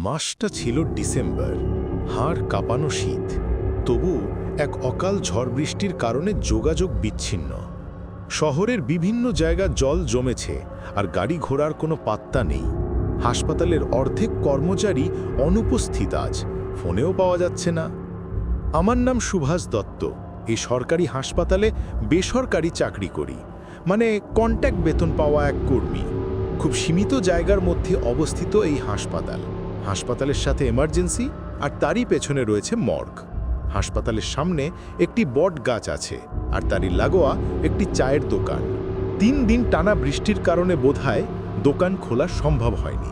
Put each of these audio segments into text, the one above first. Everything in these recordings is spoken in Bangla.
মাসটা ছিল ডিসেম্বর। হাড় কাঁপানো শীত। তবু এক অকাল ঝড় বৃষ্টির কারণে যোগাযোগ বিচ্ছিন্ন। শহরের বিভিন্ন জায়গা জল জমেছে আর গাড়ি ঘোড়ার কোনো পাত্তা নেই। হাসপাতালের অর্ধেক কর্মচারী অনুপস্থিত আজ, ফোনেও পাওয়া যাচ্ছে না। আমার নাম সুভাষ দত্ত। এই সরকারি হাসপাতালে বেসরকারি চাকরি করি। মানে কন্ট্যাক্ট বেতন পাওয়া এক কর্মী। খুব সীমিত জায়গার মধ্যে অবস্থিত এই হাসপাতাল। হাসপাতালের সাথে এমার্জেন্সি আর তারই পেছনে রয়েছে মর্গ। হাসপাতালের সামনে একটি বট গাছ আছে আর তারই লাগোয়া একটি চায়ের দোকান। তিন দিন টানা বৃষ্টির কারণে বোধহয় দোকান খোলা সম্ভব হয়নি।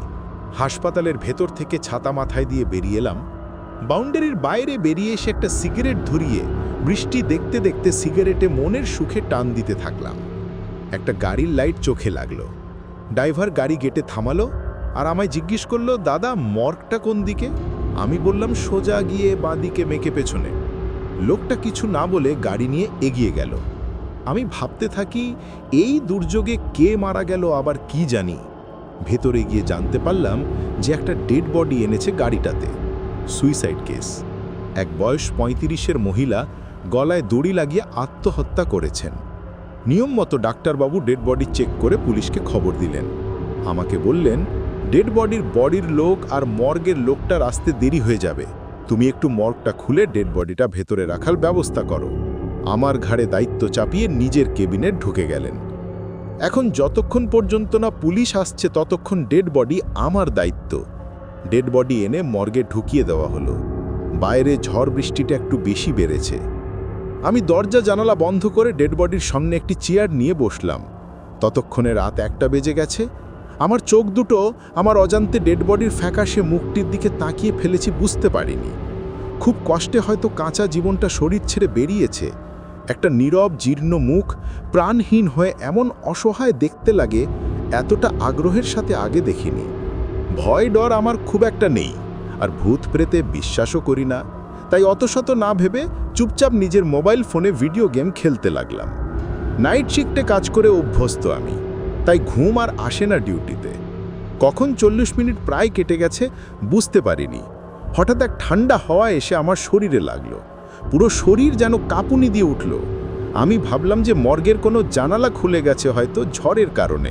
হাসপাতালের ভেতর থেকে ছাতা মাথায় দিয়ে বেরিয়ে এলাম। বাউন্ডারির বাইরে বেরিয়ে এসে একটা সিগারেট ধরিয়ে বৃষ্টি দেখতে দেখতে সিগারেটে মনের সুখে টান দিতে থাকলাম। একটা গাড়ির লাইট চোখে লাগল। ড্রাইভার গাড়ি গেটে থামালো আর আমায় জিজ্ঞেস করল, দাদা, মর্গটা কোন দিকে? আমি বললাম, সোজা গিয়ে বাঁদিকে মেকে পেছনে। লোকটা কিছু না বলে গাড়ি নিয়ে এগিয়ে গেল। আমি ভাবতে থাকি, এই দুর্যোগে কে মারা গেল আবার কি জানি। ভেতরে গিয়ে জানতে পারলাম যে একটা ডেড বডি এনেছে গাড়িটাতে। Suicide case. এক বয়স পঁয়ত্রিশের মহিলা গলায় দড়ি লাগিয়ে আত্মহত্যা করেছেন। নিয়ম মতো ডাক্তারবাবু ডেড বডি চেক করে পুলিশকে খবর দিলেন। আমাকে বললেন ডেড বডির বডির লোক আর মর্গের লোকটার আসতে দেরি হয়ে যাবে। তুমি একটু মর্গটা খুলে ডেড বডিটা ভেতরে রাখার ব্যবস্থা করো। আমার ঘাড়ে দায়িত্ব চাপিয়ে নিজের কেবিনে ঢুকে গেলেন। এখন যতক্ষণ পর্যন্ত না পুলিশ আসছে, ততক্ষণ ডেড বডি আমার দায়িত্ব। ডেড বডি এনে মর্গে ঢুকিয়ে দেওয়া হলো। বাইরে ঝড় বৃষ্টিটা একটু বেশি বেড়েছে। আমি দরজা জানালা বন্ধ করে ডেড বডির সামনে একটি চেয়ার নিয়ে বসলাম। ততক্ষণে রাত একটা বেজে গেছে। আমার চোখ দুটো আমার অজান্তে ডেড বডির ফ্যাকাশে মুখটির দিকে তাকিয়ে ফেলেছি বুঝতে পারিনি। খুব কষ্টে হয়তো কাঁচা জীবনটা শরীর ছেড়ে বেরিয়েছে। একটা নীরব, জীর্ণ মুখ প্রাণহীন হয়ে এমন অসহায় দেখতে লাগে, এতটা আগ্রহের সাথে আগে দেখিনি। ভয় ডর আমার খুব একটা নেই, আর ভূত প্রেতে বিশ্বাসও করি না। তাই অত শত না ভেবে চুপচাপ নিজের মোবাইল ফোনে ভিডিও গেম খেলতে লাগলাম। নাইট শিফটে কাজ করে অভ্যস্ত আমি। তাই ঘুম আর আসে না ডিউটিতে। কখন চল্লিশ মিনিট প্রায় কেটে গেছে বুঝতে পারিনি। হঠাৎ এক ঠান্ডা হাওয়া এসে আমার শরীরে লাগল। পুরো শরীর যেন কাঁপুনি দিয়ে উঠল। আমি ভাবলাম যে মর্গের কোনো জানালা খুলে গেছে হয়তো ঝড়ের কারণে।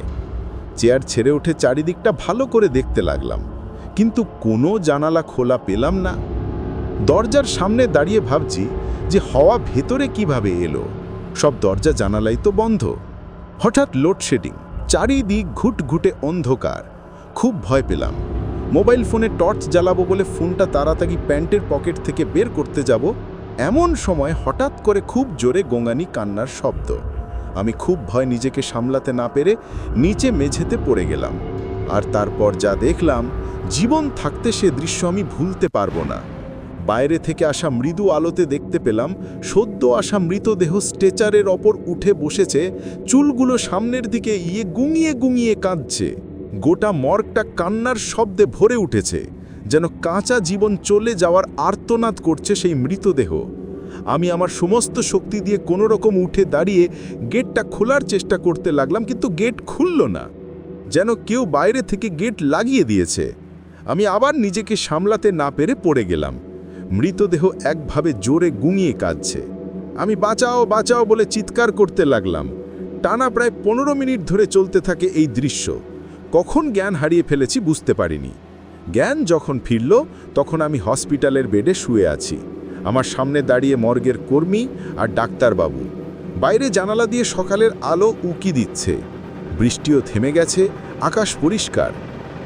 চেয়ার ছেড়ে উঠে চারিদিকটা ভালো করে দেখতে লাগলাম। কিন্তু কোনো জানালা খোলা পেলাম না। দরজার সামনে দাঁড়িয়ে ভাবছি যে হাওয়া ভেতরে কীভাবে এলো। সব দরজা জানালাই তো বন্ধ। হঠাৎ লোডশেডিং। চারিদিক ঘুটঘুটে অন্ধকার। খুব ভয় পেলাম। মোবাইল ফোনে টর্চ জ্বালাবো বলে ফোনটা তাড়াতাড়ি প্যান্টের পকেট থেকে বের করতে যাব, এমন সময় হঠাৎ করে খুব জোরে গোঙানি কান্নার শব্দ। আমি খুব ভয় নিজেকে সামলাতে না পেরে নিচে মেঝেতে পড়ে গেলাম। আর তারপর যা দেখলাম, জীবন থাকতে সে দৃশ্য আমি ভুলতে পারব না। বাইরে থেকে আসা মৃদু আলোতে দেখতে পেলাম, সদ্য আসা মৃতদেহ স্ট্রেচারের ওপর উঠে বসেছে, চুলগুলো সামনের দিকে ইয়ে গুঙিয়ে গুঙিয়ে কাঁদছে। গোটা মর্গটা কান্নার শব্দে ভরে উঠেছে, যেন কাঁচা জীবন চলে যাওয়ার আর্তনাদ করছে সেই মৃতদেহ। আমি আমার সমস্ত শক্তি দিয়ে কোনো রকম উঠে দাঁড়িয়ে গেটটা খোলার চেষ্টা করতে লাগলাম, কিন্তু গেট খুলল না, যেন কেউ বাইরে থেকে গেট লাগিয়ে দিয়েছে। আমি আবার নিজেকে সামলাতে না পেরে পড়ে গেলাম। মৃতদেহ একভাবে জোরে গুঙিয়ে কাঁদছে। আমি বাঁচাও বাঁচাও বলে চিৎকার করতে লাগলাম। টানা প্রায় পনেরো মিনিট ধরে চলতে থাকে এই দৃশ্য। কখন জ্ঞান হারিয়ে ফেলেছি বুঝতে পারিনি। জ্ঞান যখন ফিরল, তখন আমি হসপিটালের বেডে শুয়ে আছি। আমার সামনে দাঁড়িয়ে মর্গের কর্মী আর ডাক্তারবাবু। বাইরে জানালা দিয়ে সকালের আলো উকি দিচ্ছে। বৃষ্টিও থেমে গেছে, আকাশ পরিষ্কার।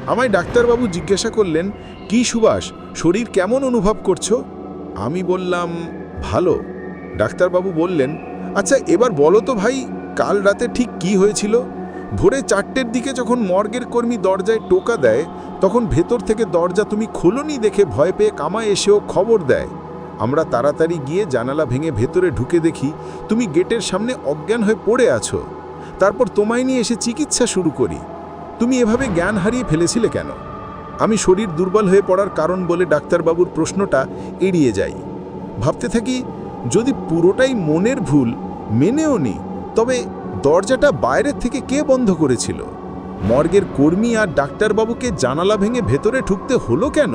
আমায় ডাক্তারবাবু জিজ্ঞাসা করলেন, কি সুবাস শরীর কেমন অনুভব করছ? আমি বললাম, ভালো। ডাক্তারবাবু বললেন আচ্ছা এবার বলো তো ভাই, কাল রাতে ঠিক কি হয়েছিল? ভোরে চারটের দিকে যখন মর্গের কর্মী দরজায় টোকা দেয়, তখন ভেতর থেকে দরজা তুমি খোলনি দেখে ভয় পেয়ে কামায় এসেও খবর দেয়। আমরা তাড়াতাড়ি গিয়ে জানালা ভেঙে ভেতরে ঢুকে দেখি, তুমি গেটের সামনে অজ্ঞান হয়ে পড়ে আছো। তারপর তোমায় নিয়ে এসে চিকিৎসা শুরু করি। তুমি এভাবে জ্ঞান হারিয়ে ফেলেছিলে কেন? আমি শরীর দুর্বল হয়ে পড়ার কারণ বলে ডাক্তারবাবুর প্রশ্নটা এড়িয়ে যাই। ভাবতে থাকি, যদি পুরোটাই মনের ভুল, মেনেও নি, তবে দরজাটা বাইরের থেকে কে বন্ধ করেছিল? মর্গের কর্মী আর ডাক্তারবাবুকে জানালা ভেঙে ভেতরে ঢুকতে হলো কেন?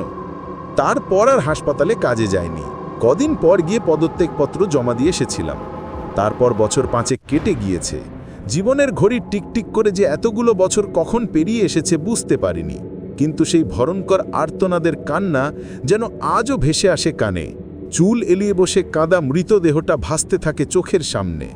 তারপর আর হাসপাতালে কাজে যায়নি। কদিন পর গিয়ে পদত্যাগপত্র জমা দিয়ে এসেছিলাম। তারপর বছর পাঁচেক কেটে গিয়েছে। জীবনের ঘড়ি টিকটিক করে যে এতগুলো বছর কখন পেরিয়ে এসেছে বুঝতে পারিনি। কিন্তু সেই ভরণকর আর্তনাদের কান্না যেন আজও ভেসে আসে কানে। চুল এলিয়ে বসে কাদা মৃতদেহটা ভাসতে থাকে চোখের সামনে।